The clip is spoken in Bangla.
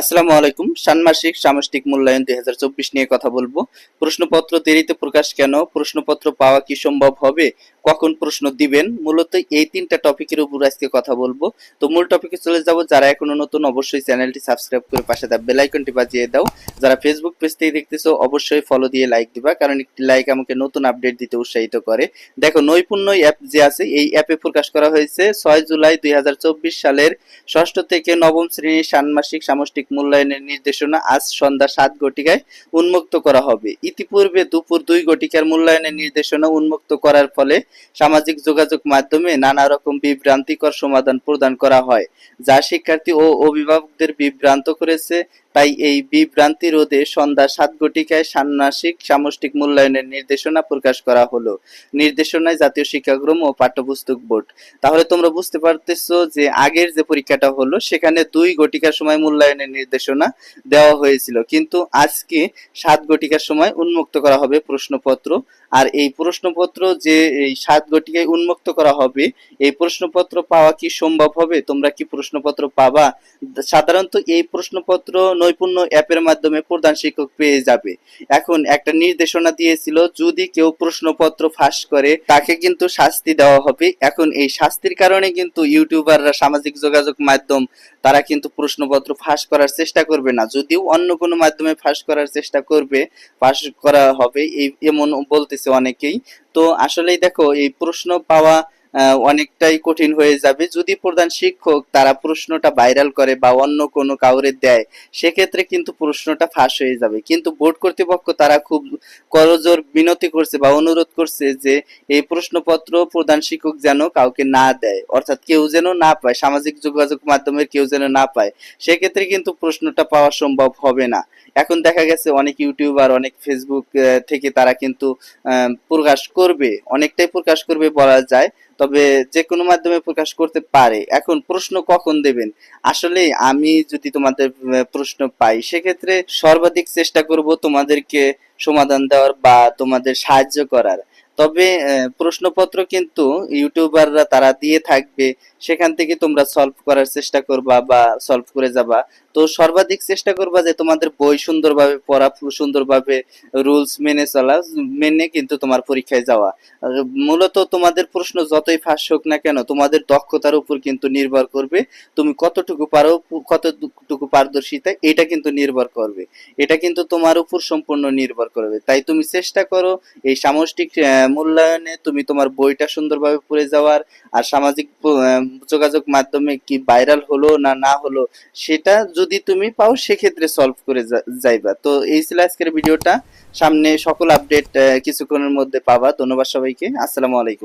আসসালামু আলাইকুম। ষান্মাসিক সামষ্টিক মূল্যায়ন দুই হাজার চব্বিশ নিয়ে কথা বলব। প্রশ্নপত্র দেরিতে প্রকাশ কেন? প্রশ্নপত্র পাওয়া কি সম্ভব হবে? কখন প্রশ্ন দিবেন? মূলত এই তিনটা টপিকের উপর আজকে কথা বলব। তো মূল টপিকে চলে যাব। যারা এখনও নতুন, অবশ্যই চ্যানেলটি সাবস্ক্রাইব করে পাশে দেওয়া বেল আইকনটি বাজিয়ে দাও। যারা ফেসবুক পেজ থেকে দেখতেছো, অবশ্যই ফলো দিয়ে লাইক দিবা, কারণ একটি লাইক আমাকে নতুন আপডেট দিতে উৎসাহিত করে। দেখো নৈপুণ্য অ্যাপ যে আছে, এই অ্যাপে প্রকাশ করা হয়েছে ছয় জুলাই দুই হাজার চব্বিশ সালের ষষ্ঠ থেকে নবম শ্রেণির ষান্মাসিক সামষ্টিক মূল্যায়নের নির্দেশনা আজ সন্ধ্যা সাত ঘটিকায় উন্মুক্ত করা হবে। ইতিপূর্বে দুপুর দুই ঘটিকার মূল্যায়নের নির্দেশনা উন্মুক্ত করার ফলে সামাজিক যোগাযোগ মাধ্যমে নানা রকম বিভ্রান্তিকর সমাধান প্রদান করা হয়, যা শিক্ষার্থী ও অভিভাবকদের বিভ্রান্ত করেছে। তাই এই বিভ্রান্তি রোধে সন্ধ্যা সাত ঘটিকায় ষান্মাসিক সামষ্টিক মূল্যায়নের নির্দেশনা প্রকাশ করা হলো। নির্দেশনায় জাতীয় শিক্ষাক্রম ও পাঠ্যপুস্তক বোর্ড। তাহলে তোমরা বুঝতে পারতেছো যে আগের যে পরীক্ষাটা হলো, সেখানে দুই ঘটিকার সময় মূল্যায়নের নির্দেশনা দেওয়া হয়েছিল। কিন্তু আজকে সাত ঘটিকার সময় উন্মুক্ত করা হবে প্রশ্নপত্র। আর এই প্রশ্নপত্র যে এই সাত ঘটিকায় উন্মুক্ত করা হবে, এই প্রশ্নপত্র পাওয়া কি সম্ভব হবে? তোমরা কি প্রশ্নপত্র পাবা? সাধারণত এই প্রশ্নপত্র নৈপুণ্য অ্যাপের মাধ্যমে প্রধান শিক্ষক পেয়ে যাবে। এখন একটা নির্দেশনা দিয়েছিল, যদি কেউ প্রশ্নপত্র ফাঁস করে, তাকে কিন্তু শাস্তি দেওয়া হবে। এখন এই শাস্তির কারণে কিন্তু ইউটিউবাররা সামাজিক যোগাযোগ মাধ্যম, তারা কিন্তু প্রশ্নপত্র ফাঁস করার চেষ্টা করবে না। যদিও অন্য কোনো মাধ্যমে ফাঁস করার চেষ্টা করবে, ফাঁস করা হবে, এই এমন বলতেছে অনেকেই। তো আসলেই দেখো, এই প্রশ্ন পাওয়া অনেকটাই কঠিন হয়ে যাবে। যদি প্রধান শিক্ষক তারা প্রশ্নটা ভাইরাল করে বা অন্য কোনো কাউরে দেয়, সেক্ষেত্রে কিন্তু প্রশ্নটা ফাঁস হয়ে যাবে। কিন্তু বোর্ড কর্তৃপক্ষ তারা খুব করজোর বিনতি করছে বা অনুরোধ করছে যে এই প্রশ্নপত্র প্রধান শিক্ষক যেন কাউকে না দেয়। অর্থাৎ কেউ যেন না পায়, সামাজিক যোগাযোগ মাধ্যমের কেউ যেন না পায়, সেক্ষেত্রে কিন্তু প্রশ্নটা পাওয়া সম্ভব হবে না। এখন দেখা গেছে অনেক ইউটিউবার, অনেক ফেসবুক থেকে তারা কিন্তু প্রকাশ করবে। অনেকটাই প্রকাশ করবে বলা যায়। তবে যে কোনো মাধ্যমে প্রকাশ করতে পারে। এখন প্রশ্ন কখন দেবেন? আসলে আমি যদি তোমাদের প্রশ্ন পাই, সেক্ষেত্রে সর্বাধিক চেষ্টা করব তোমাদেরকে সমাধান দেওয়ার বা তোমাদের সাহায্য করার। তবে প্রশ্নপত্র কিন্তু ইউটিউবাররা তারা দিয়ে থাকবে, সেখান থেকে তোমরা সলভ করার চেষ্টা করবা বা সলভ করে যাবা। তো সর্বাধিক চেষ্টা করবা যে তোমাদের বই সুন্দরভাবে পড়া, সুন্দরভাবে রুলস মেনে চলা, মেনে কিন্তু তোমার পরীক্ষায় যাওয়া। মূলত তোমাদের প্রশ্ন যতই ফাঁস হোক না কেন, তোমাদের দক্ষতার উপর কিন্তু নির্ভর করবে। তুমি কতটুকু পারো, কতটুকু পারদর্শিতা, এটা কিন্তু নির্ভর করবে। এটা কিন্তু তোমার উপর সম্পূর্ণ নির্ভর করবে। তাই তুমি চেষ্টা করো এই সামষ্টিক মূল্যায়নে তুমি তোমার বইটা সুন্দরভাবে পড়ে যাওয়ার আর সামাজিক যোগাযোগ মাধ্যমে কি ভাইরাল হলো না না হলো, সেটা যদি তুমি পাও সেক্ষেত্রে সলভ করে যাইবা। তো এই ছিল আজকের ভিডিওটা। সামনে সকল আপডেট কিছুক্ষণের মধ্যে পাবা। ধন্যবাদ সবাইকে। আসসালামু আলাইকুম।